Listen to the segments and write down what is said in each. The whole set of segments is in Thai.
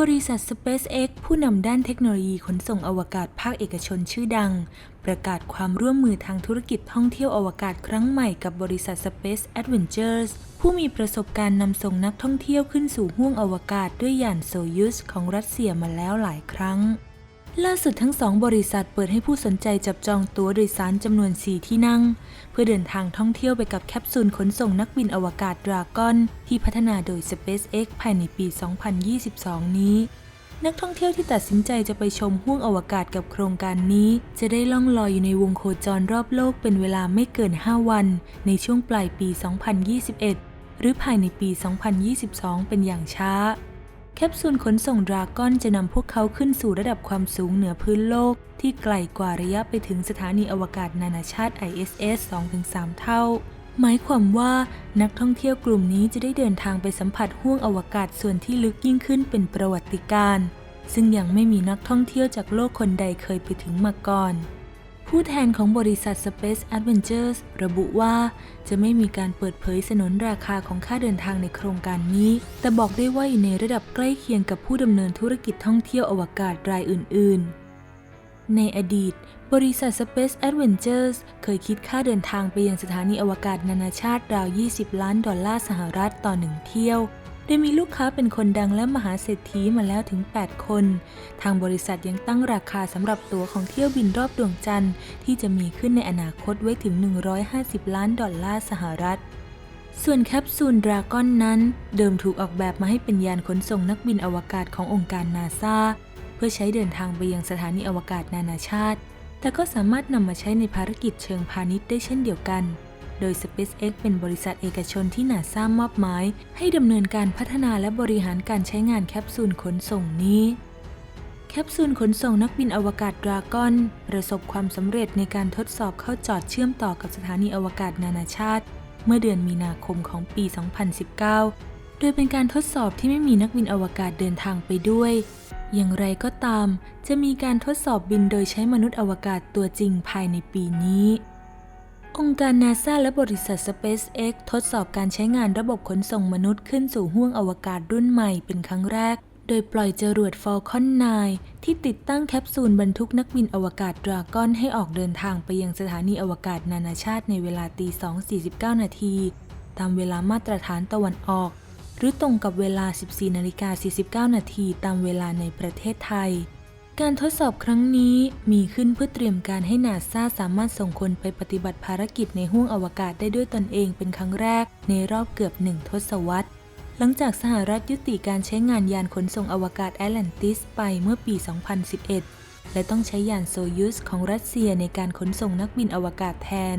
บริษัท SpaceX ผู้นำด้านเทคโนโลยีขนส่งอวกาศภาคเอกชนชื่อดัง ประกาศความร่วมมือทางธุรกิจท่องเที่ยวอวกาศครั้งใหม่กับบริษัท Space Adventures ผู้มีประสบการณ์นำส่งนักท่องเที่ยวขึ้นสู่ห้วงอวกาศด้วยยานโซยุสของรัสเซียมาแล้วหลายครั้ง ล่าสุดทั้งสองบริษัทเปิดให้ผู้สนใจจับจองตั๋วโดยสารจำนวน 4 ที่นั่ง เพื่อเดินทางท่องเที่ยวไปกับแคปซูลขนส่งนักบินอวกาศดราก้อน ที่พัฒนาโดย SpaceX ภายในปี 2022 นี้ นักท่องเที่ยวที่ตัดสินใจจะไปชมห้วงอวกาศกับโครงการนี้ จะได้ล่องลอยอยู่ในวงโคจรรอบโลกเป็นเวลาไม่เกิน 5 วัน ในช่วงปลายปี 2021 หรือภายในปี 2022 เป็นอย่างช้า แคปซูลขนส่งดราก้อนจะนำพวกเขาขึ้นสู่ระดับความสูงเหนือพื้นโลก ที่ไกลกว่าระยะไปถึงสถานีอวกาศนานาชาติ ISS 2-3 เท่า หมายความว่านักท่องเที่ยวกลุ่มนี้จะได้เดินทางไปสัมผัสห้วงอวกาศส่วนที่ลึกยิ่งขึ้นเป็นประวัติการณ์ซึ่งยังไม่มีนักท่องเที่ยวจากโลกคนใดเคยไปถึงมาก่อน ผู้แทนของบริษัท Space Adventures ระบุว่า จะไม่มีการเปิดเผยสนนราคาของค่าเดินทางในโครงการนี้ แต่บอกได้ว่าอยู่ในระดับใกล้เคียงกับผู้ดำเนินธุรกิจท่องเที่ยวอวกาศรายอื่น ๆ ในอดีต บริษัท Space Adventures เคยคิดค่าเดินทางไปยังสถานีอวกาศนานาชาติราว 20 ล้านดอลลาร์สหรัฐต่อหนึ่งเที่ยว โดยมีลูกค้าเป็นคนดังและมหาเศรษฐีมาแล้วถึง 8 คน ทางบริษัทยังตั้งราคาสำหรับตั๋วของเที่ยวบินรอบดวงจันทร์ที่จะมีขึ้นในอนาคตไว้ถึง 150 ล้านดอลลาร์สหรัฐส่วนแคปซูลดราก้อนนั้น เดิมถูกออกแบบมาให้เป็นยานขนส่งนักบินอวกาศขององค์การนาซาเพื่อใช้เดินทางไปยังสถานีอวกาศนานาชาติ แต่ก็สามารถนำมาใช้ในภารกิจเชิงพาณิชย์ได้เช่นเดียวกัน โดย SpaceX เป็นบริษัทเอกชนที่นาซามอบหมาย ให้ดำเนินการพัฒนาและบริหารการใช้งานแคปซูลขนส่งนี้ แคปซูลขนส่งนักบินอวกาศดราก้อน ประสบความสำเร็จในการทดสอบเข้าจอดเชื่อมต่อกับสถานีอวกาศนานาชาติ เมื่อเดือนมีนาคมของปี 2019 โดยเป็นการทดสอบที่ไม่มีนักบินอวกาศเดินทางไปด้วยอย่างไรก็ตาม จะมีการทดสอบบินโดยใช้มนุษย์อวกาศตัวจริงภายในปีนี้ องค์การนาซาและบริษัท SpaceX ทดสอบการใช้งานระบบขนส่งมนุษย์ขึ้นสู่ห้วงอวกาศรุ่นใหม่เป็นครั้งแรก โดยปล่อยจรวด Falcon 9 ที่ติดตั้งแคปซูลบรรทุกนักบินอวกาศดราก้อนให้ออกเดินทางไปยังสถานีอวกาศนานาชาติในเวลาตี 2.49 นาที ตามเวลามาตรฐานตะวันออก หรือตรงกับเวลา 14นาฬิกา49 นาทีตามเวลาในประเทศไทย การทดสอบครั้งนี้มีขึ้นเพื่อเตรียมการให้นาซาสามารถส่งคนไปปฏิบัติภารกิจในห้วงอวกาศได้ด้วยตนเองเป็นครั้งแรกในรอบเกือบหนึ่งทศวรรษ หลังจากสหรัฐยุติการใช้งานยานขนส่งอวกาศแอตแลนติสไปเมื่อปี 2011 และต้องใช้ยานโซยุสของรัสเซียในการขนส่งนักบินอวกาศแทน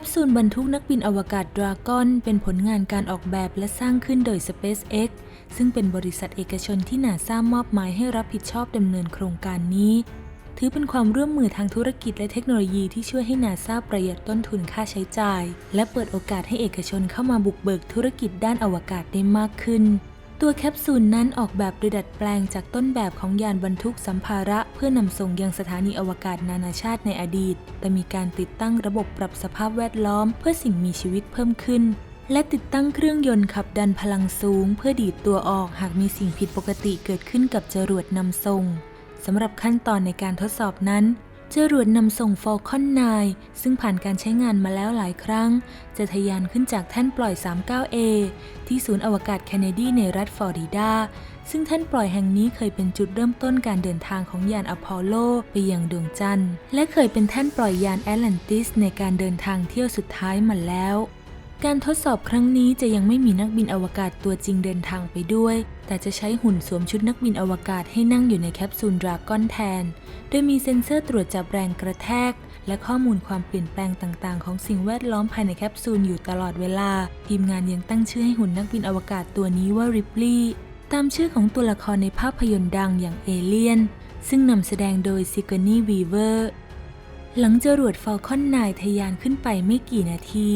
ปซูลบรรทุกนักบินอวกาศดราก้อนเป็นผลงานการออกแบบและสร้างขึ้นโดย SpaceX ซึ่งเป็นบริษัทเอกชนที่นาซามอบหมายให้รับผิดชอบดำเนินโครงการนี้ ถือเป็นความร่วมมือทางธุรกิจและเทคโนโลยีที่ช่วยให้นาซาประหยัดต้นทุนค่าใช้จ่าย และเปิดโอกาสให้เอกชนเข้ามาบุกเบิกธุรกิจด้านอวกาศได้มากขึ้น ตัวแคปซูลนั้นออกแบบโดยดัดแปลงจากต้นแบบของยานบรรทุกสัมภาระ เพื่อนำส่งยังสถานีอวกาศนานาชาติในอดีต แต่มีการติดตั้งระบบปรับสภาพแวดล้อม เพื่อสิ่งมีชีวิตเพิ่มขึ้น และติดตั้งเครื่องยนต์ขับดันพลังสูง เพื่อดีดตัวออกหากมีสิ่งผิดปกติเกิดขึ้นกับจรวดนำส่งสำหรับขั้นตอนในการทดสอบนั้น จรวดนำส่ง Falcon 9ซึ่งผ่านการใช้งานมาแล้วหลายครั้ง จะทะยานขึ้นจากแท่นปล่อย 39A ที่ศูนย์อวกาศแคนเนดีในรัฐฟลอริดา ซึ่งแท่นปล่อยแห่งนี้เคยเป็นจุดเริ่มต้นการเดินทางของยานอพอลโลไปยังดวงจันทร์ และเคยเป็นแท่นปล่อยยานแอตแลนติสในการเดินทางเที่ยวสุดท้ายมาแล้ว การทดสอบครั้งนี้จะยังไม่มีนักบินอวกาศตัวจริงเดินทางไปด้วย แต่จะใช้หุ่นสวมชุดนักบินอวกาศให้นั่งอยู่ในแคปซูลดราก้อนแทน โดยมีเซ็นเซอร์ตรวจจับแรงกระแทก และข้อมูลความเปลี่ยนแปลงต่างๆ ของสิ่งแวดล้อมภายในแคปซูลอยู่ตลอดเวลา ทีมงานยังตั้งชื่อให้หุ่นนักบินอวกาศตัวนี้ว่าริปลีย์ตามชื่อของตัวละครในภาพยนตร์ดังอย่างเอเลียนซึ่งนำแสดงโดยซิก n นีวีเวอร์ หลังจรวด Falcon 9ทะยานขึ้นไปไม่กี่นาที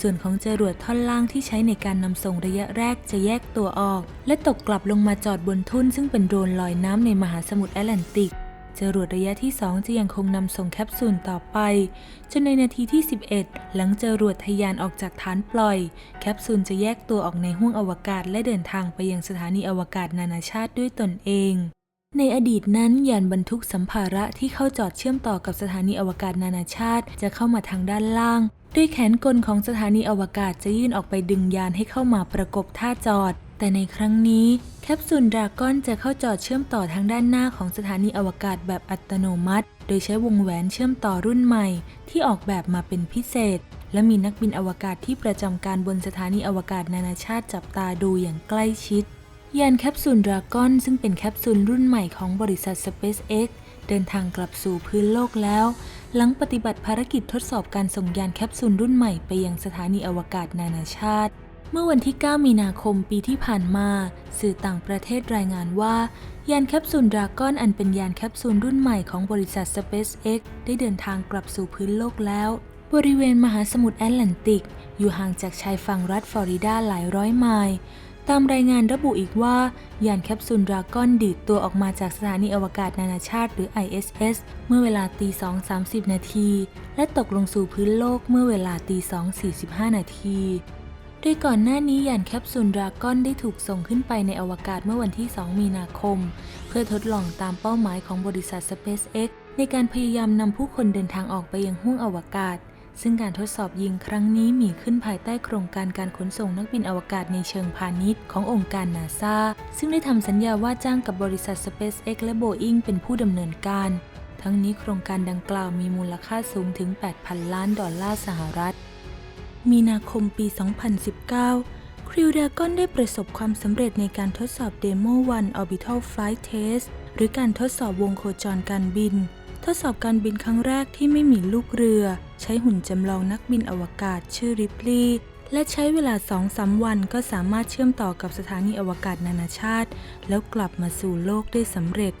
ส่วนของจรวดท่อนล่างที่ใช้ในการนำส่งระยะแรกจะแยกตัวออก และตกกลับลงมาจอดบนทุ่นซึ่งเป็นโดรนลอยน้ำในมหาสมุทรแอตแลนติก จรวดระยะที่ 2 จะยังคงนำส่งแคปซูลต่อไป จนในนาทีที่ 11 หลังจรวดทะยานออกจากฐานปล่อย แคปซูลจะแยกตัวออกในห้วงอวกาศและเดินทางไปยังสถานีอวกาศนานาชาติด้วยตนเอง ในอดีตนั้นยานบรรทุกสัมภาระที่เข้าจอดเชื่อมต่อกับสถานีอวกาศนานาชาติ จะเข้ามาทางด้านล่าง ด้วยแขนกลของสถานีอวกาศจะยื่นออกไปดึงยานให้เข้ามาประกบท่าจอด แต่ในครั้งนี้แคปซูลดราก้อนจะเข้าจอดเชื่อมต่อทางด้านหน้าของสถานีอวกาศแบบอัตโนมัติ โดยใช้วงแหวนเชื่อมต่อรุ่นใหม่ ที่ออกแบบมาเป็นพิเศษ และมีนักบินอวกาศที่ประจำการบนสถานีอวกาศนานาชาติจับตาดูอย่างใกล้ชิด ยานแคปซูลดราก้อนซึ่งเป็นแคปซูลรุ่นใหม่ของบริษัท SpaceX เดินทางกลับสู่พื้นโลกแล้ว หลังปฏิบัติภารกิจทดสอบการส่งยานแคปซูลรุ่นใหม่ไปยังสถานีอวกาศนานาชาติ เมื่อวันที่ 9 มีนาคมปีที่ผ่านมา สื่อต่างประเทศรายงานว่า ยานแคปซูลดราก้อนอันเป็นยานแคปซูลรุ่นใหม่ของบริษัท SpaceX ได้เดินทางกลับสู่พื้นโลกแล้ว บริเวณมหาสมุทรแอตแลนติก อยู่ห่างจากชายฝั่งรัฐฟลอริดาหลายร้อยไมล์ ตามรายงานระบุอีกว่า ยานแคปซูลดราก้อนดีดตัวออกมาจากสถานีอวกาศนานาชาติหรือ ISS เมื่อเวลาตี 2 30 นาที และตกลงสู่พื้นโลกเมื่อเวลาตี 2 45 นาทีโดยก่อนหน้านี้ยานแคปซูลดราก้อนได้ถูกส่งขึ้นไปในอวกาศเมื่อวันที่ 2 มีนาคม เพื่อทดลองตามเป้าหมายของบริษัท SpaceX ในการพยายามนำผู้คนเดินทางออกไปยังห้วงอวกาศ ซึ่งการทดสอบยิงครั้งนี้มีขึ้นภายใต้โครงการการขนส่งนักบินอวกาศในเชิงพาณิชย์ขององค์การนาซาซึ่งได้ทำสัญญาว่าจ้างกับบริษัท SpaceX และ Boeing เป็นผู้ดำเนินการ ทั้งนี้โครงการดังกล่าวมีมูลค่าสูงถึง 8,000 ล้านดอลลาร์สหรัฐ มีนาคมปี 2019 คริวดากอนได้ประสบความสำเร็จในการทดสอบ Demo 1 Orbital Flight Test หรือการทดสอบวงโคจรการบิน ทดสอบการบินครั้งแรกที่ไม่มีลูกเรือ ใช้หุ่นจำลองนักบินอวกาศชื่อริปลีและใช้เวลา2-3วันก็สามารถเชื่อมต่อกับสถานีอวกาศนานาชาติ แล้วกลับมาสู่โลกได้สำเร็จ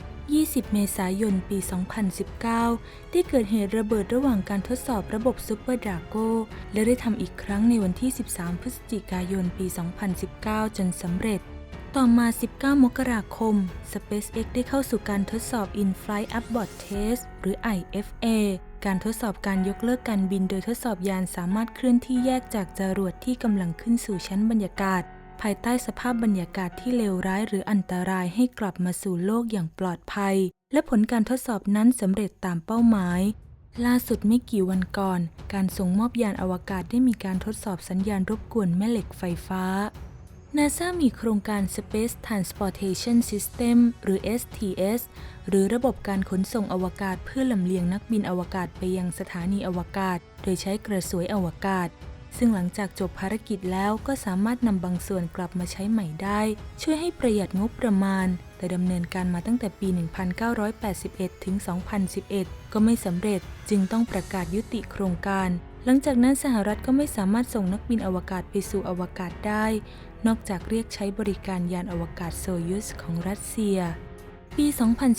20 เมษายน ปี 2019 ได้เกิดเหตุระเบิดระหว่างการทดสอบระบบซูเปอร์ดราโกและได้ทำอีกครั้งในวันที่ 13 พฤศจิกายน ปี 2019 จนสำเร็จ ต่อมา 19 มกราคม SpaceX ได้เข้าสู่การทดสอบ In-Flight Abort Test หรือ IFA การทดสอบการยกเลิกการบินโดยทดสอบยานสามารถเคลื่อนที่แยกจากจรวดที่กำลังขึ้นสู่ชั้นบรรยากาศ ภายใต้สภาพบรรยากาศที่เลวร้ายหรืออันตรายให้กลับมาสู่โลกอย่างปลอดภัย และผลการทดสอบนั้นสำเร็จตามเป้าหมาย ล่าสุดไม่กี่วันก่อน การส่งมอบยานอวกาศได้มีการทดสอบสัญญาณรบกวนแม่เหล็กไฟฟ้า นาซามีโครงการ Space Transportation System หรือ STS หรือระบบการขนส่งอวกาศเพื่อลำเลียงนักบินอวกาศไปยังสถานีอวกาศ โดยใช้กระสวยอวกาศ ซึ่งหลังจากจบภารกิจแล้วก็สามารถนำบางส่วนกลับมาใช้ใหม่ได้ ช่วยให้ประหยัดงบประมาณ แต่ดำเนินการมาตั้งแต่ปี 1981 ถึง 2011 ก็ไม่สำเร็จจึงต้องประกาศยุติโครงการหลังจากนั้นสหรัฐก็ไม่สามารถส่งนักบินอวกาศไปสู่อวกาศได้ นอกจากเรียกใช้บริการยานอวกาศโซยุสของรัสเซีย ปี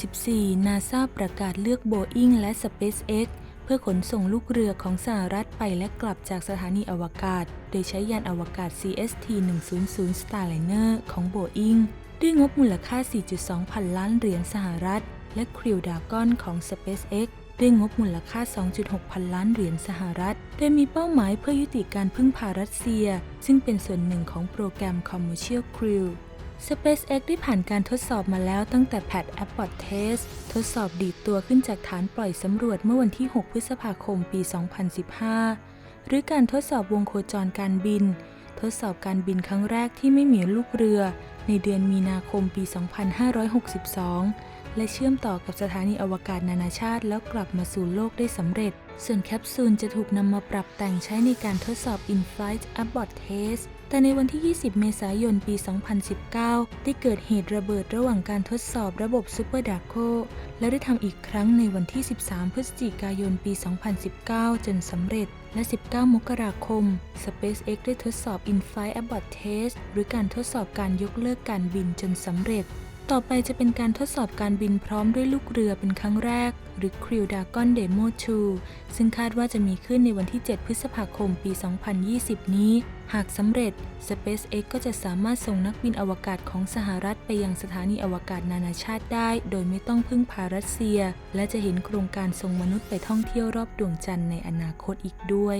2014 นาซาประกาศเลือก Boeing และ SpaceX เพื่อขนส่งลูกเรือของสหรัฐไปและกลับจากสถานีอวกาศ โดยใช้ยานอวกาศ CST-100 Starliner ของ Boeing ด้วยงบมูลค่า 4.2 พันล้านเหรียญสหรัฐ และ Crew Dragon ของ SpaceX ด้วยงบมูลค่า 2.6 พันล้านเหรียญสหรัฐ โดยมีเป้าหมายเพื่อยุติการพึ่งพารัสเซีย ซึ่งเป็นส่วนหนึ่งของโปรแกรม Commercial Crew SpaceX ได้ผ่านการทดสอบมาแล้วตั้งแต่ Pad Abbott Test ทดสอบดีดตัวขึ้นจากฐานปล่อยสำรวจเมื่อวันที่ 6 พฤษภาคม ปี 2015 หรือการทดสอบวงโคจรการบิน ทดสอบการบินครั้งแรกที่ไม่มีลูกเรือ ในเดือนมีนาคมปี 2562 และเชื่อมต่อกับสถานีอวกาศนานาชาติ แล้วกลับมาสู่โลกได้สำเร็จ ส่วนแคปซูลจะถูกนำมาปรับแต่งใช้ในการทดสอบ In-Flight Abort Test แต่ในวันที่ 20 เมษายน ปี 2019 ได้เกิดเหตุระเบิดระหว่างการทดสอบระบบซูเปอร์ดาโ o และได้ทำอีกครั้งในวันที่ 13 พฤศจิกายน ปี 2019 จนสำเร็จ และ 19 มกราคม SpaceX ได้ทดสอบ In-Flight Abort Test หรือการทดสอบการยกเลิกการบินจนสำเร็จ ต่อไปจะเป็นการทดสอบการบินพร้อมด้วยลูกเรือเป็นครั้งแรก หรือ Crew Dragon Demo 2ซึ่งคาดว่าจะมีขึ้นในวันที่ 7 พฤษภาคมปี 2020 นี้ หากสำเร็จ SpaceX ก็จะสามารถส่งนักบินอวกาศของสหรัฐไปยังสถานีอวกาศนานาชาติได้ โดยไม่ต้องพึ่งพารัสเซีย และจะเห็นโครงการส่งมนุษย์ไปท่องเที่ยวรอบดวงจันทร์ในอนาคตอีกด้วย